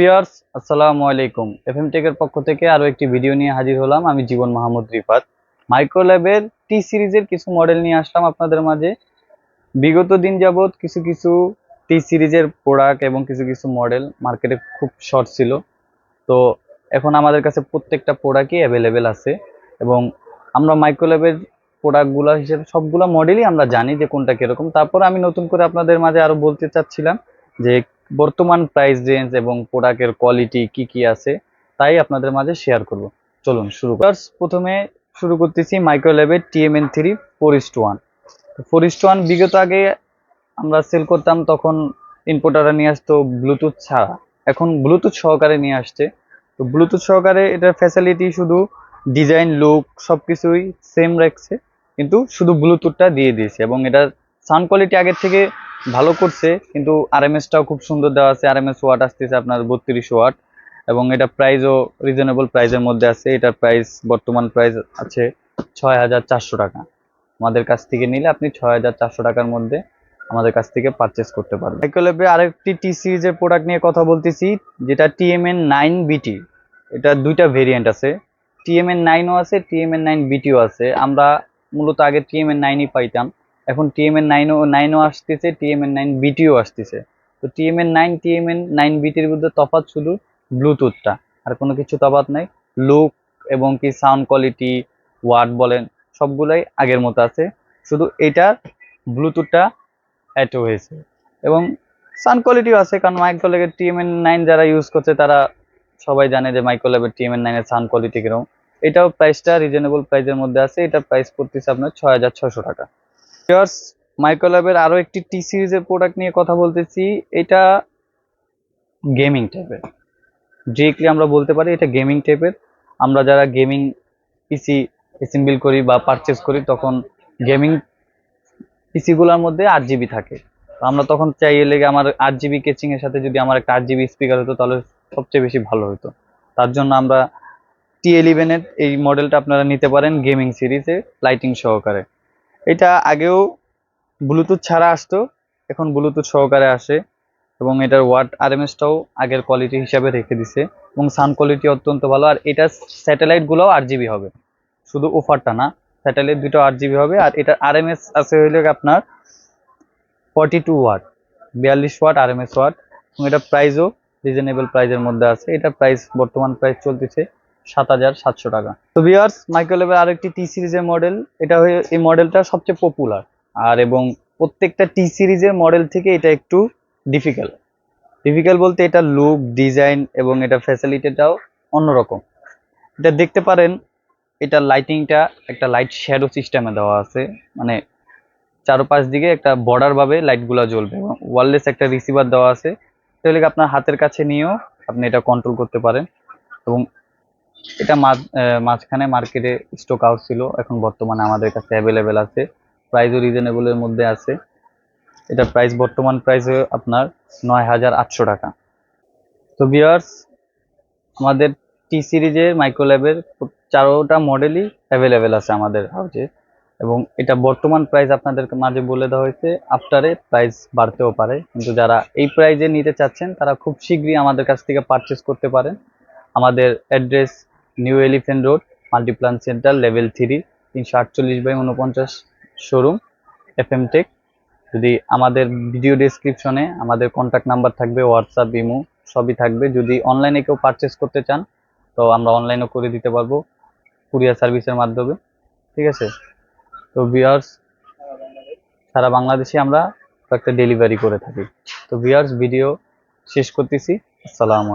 Viewers আসসালামু আলাইকুম। FM টেকের পক্ষ থেকে আরও একটি ভিডিও নিয়ে হাজির হলাম। আমি জীবন মাহমুদ রিফাত। মাইক্রোল্যাবের টি সিরিজের কিছু মডেল নিয়ে আসলাম আপনাদের মাঝে। বিগত দিন যাবৎ কিছু কিছু টি সিরিজের প্রোডাক্ট এবং কিছু কিছু মডেল মার্কেটে খুব শর্ট ছিল। তো এখন আমাদের কাছে প্রত্যেকটা প্রোডাক্টই অ্যাভেলেবেল আছে এবং আমরা মাইক্রোল্যাবের প্রোডাক্টগুলো হিসেবে সবগুলো মডেলই আমরা জানি যে কোনটা কীরকম। তারপর আমি নতুন করে আপনাদের মাঝে আরও বলতে চাচ্ছিলাম যে বর্তমান প্রাইস রেঞ্জ এবং প্রোডাক্টের কোয়ালিটি কি কি আছে তাই আপনাদের মাঝে শেয়ার করব। চলুন শুরু First, প্রথমে শুরু করতেছি মাইক্রোল্যাবের TMN three four east one four east one বিগত আগে আমরা সেল করতাম তখন ইনপুটাররা নিয়ে আসতো ব্লুটুথ ছাড়া। এখন ব্লুটুথ সহকারে নিয়ে আসছে। তো ব্লুটুথ সহকারে এটার ফ্যাসিলিটি শুধু ডিজাইন লুক সব কিছুই সেম রাখছে। কিন্তু শুধু ব্লুটুথটা দিয়ে দিয়েছে এবং এটার সাউন্ড কোয়ালিটি আগের থেকে ভালো করছে, কিন্তু আরএমএসটাও খুব সুন্দর দেওয়া আছে। আরএমএস ওয়াট আসতেছে আপনার বত্রিশ ওয়াট এবং এটা প্রাইসও রিজনেবল প্রাইসের মধ্যে আছে। এটার প্রাইস বর্তমান প্রাইস আছে ছয় হাজার চারশো টাকা। আমাদের কাছ থেকে নিলে আপনি ছয় হাজার চারশো টাকার মধ্যে আমাদের কাছ থেকে পারচেস করতে পারবেন। সাইকেলেবে আরেকটি টি সিরিজের প্রোডাক্ট নিয়ে কথা বলতেছি, যেটা টিএমএন নাইন বিটি এটা দুইটা ভেরিয়েন্ট আছে। টিএমএন নাইনও আছে টিএমএন নাইন বিটিও আছে। আমরা মূলত আগে টিএমএন নাইনই পাইতাম। এখন টিএমএন নাইনও নাইনও আসতেছে টিএমএন নাইন বিটিও আসতেছে। তো টিএমএন নাইন টিএমএন নাইন বিটির মধ্যে তফাৎ শুধু ব্লুটুথটা, আর কোনো কিছু তফাৎ নাই। লুক এবং কি সাউন্ড কোয়ালিটি ওয়ার্ড বলেন, সবগুলাই আগের মতো আছে। শুধু এটার ব্লুটুথটা অ্যাড হয়েছে। এবং সাউন্ড কোয়ালিটিও আছে, কারণ মাইক্রোলেবের টিএমএন নাইন যারা ইউজ করছে, তারা সবাই জানে যে মাইক্রোলেবের টিএমএন নাইনের সাউন্ড কোয়ালিটি কীরকম। এটাও প্রাইসটা রিজনেবল প্রাইসের মধ্যে আছে, এটা প্রাইস পড়তেছে আপনার ছয় হাজার ছশো টাকা। ভিউয়ার্স মাইক্রোল্যাবের আরও একটি টি সিরিজের প্রোডাক্ট নিয়ে কথা বলতেছি। এটা গেমিং টাইপের ডিরেক্টলি আমরা বলতে পারি এটা গেমিং টাইপের আমরা যারা গেমিং পিসি অ্যাসেম্বল করি বা পারচেস করি, তখন গেমিং পিসিগুলোর মধ্যে আট জিবি থাকে। আমরা তখন চাইলে লেগে আমার আট জিবি কেচিং এর সাথে যদি আমার একটা আট জিবি স্পিকার হতো, তাহলে সবচেয়ে বেশি ভালো হতো তার জন্য আমরা টি এলিভেনের এই মডেলটা আপনারা নিতে পারেন গেমিং সিরিজে লাইটিং সহকারে। এটা আগেও ব্লুটুথ ছাড়া আসতো, এখন ব্লুটুথ সহকারে আসে এবং এটার ওয়াট আরএমএসটাও আগের কোয়ালিটি হিসাবে রেখে দিছে এবং সাউন্ড কোয়ালিটি অত্যন্ত ভালো আর এটা স্যাটেলাইটগুলোও আট জিবি হবে। শুধু ওফারটা না স্যাটেলাইট দুটো আট জিবি হবে আর এটার আরএমএস আছে হইলে আপনার ফর্টি টু ওয়াট বিয়াল্লিশ ওয়াট আরএমএস ওয়াট এবং এটা প্রাইসও রিজনেবল প্রাইসের মধ্যে আছে। এটা প্রাইস বর্তমান প্রাইস চলতেছে সাত হাজার সাতশো টাকা। তো বিয়ার্স মাইক্রোলেভের আরেকটি টি সিরিজের মডেল এটা হয়ে, এই মডেলটা সবচেয়ে পপুলার আর এবং প্রত্যেকটা টি সিরিজের মডেল থেকে এটা একটু ডিফিকাল্ট ডিফিকাল্ট বলতে এটা লুক ডিজাইন এবং এটা ফ্যাসিলিটিটাও অন্যরকম। এটা দেখতে পারেন, এটা লাইটিংটা একটা লাইট শ্যাডো সিস্টেমে দেওয়া আছে। মানে চারপাশ দিকে একটা বর্ডার ভাবে লাইটগুলো জ্বলবে। এবং ওয়ারলেস একটা রিসিভার দেওয়া আছে। তাহলে আপনার হাতের কাছে নিয়েও আপনি এটা কন্ট্রোল করতে পারেন। এবং এটা মাঝখানে মার্কেটে স্টক আউট ছিল, এখন বর্তমানে আমাদের কাছে অ্যাভেলেবেল আছে। প্রাইসও রিজনেবলের মধ্যে আছে। এটা প্রাইস বর্তমান প্রাইস আপনার নয় হাজার আটশো টাকা। তো বিয়ার্স আমাদের টি সিরিজের মাইক্রোল্যাবের চারোটা মডেলই অ্যাভেলেবেল আছে আমাদের হাউজে এবং এটা বর্তমান প্রাইস আপনাদের মাঝে বলে দেওয়া হয়েছে আফটারে প্রাইস বাড়তেও পারে। কিন্তু যারা এই প্রাইজে নিতে চাচ্ছেন, তারা খুব শীঘ্রই আমাদের কাছ থেকে পারচেস করতে পারেন। আমাদের address new elephant road multiplan center level three তিনশো আটচল্লিশ বাই উনপঞ্চাশ শোরুম এফ এম টেক যদি আমাদের ভিডিও ডেসক্রিপশনে আমাদের কন্ট্যাক্ট নাম্বার থাকবে হোয়াটসঅ্যাপ ইমো সবই থাকবে। যদি অনলাইনে কেউ পারচেস করতে চান, তো আমরা অনলাইনও করে দিতে পারব কুরিয়ার সার্ভিসের মাধ্যমে। ঠিক আছে? তো ভিউয়ার্স সারা বাংলাদেশে আমরা একটা ডেলিভারি করে থাকি। তো ভিউয়ার্স ভিডিও শেষ করতেছি। আসসালামু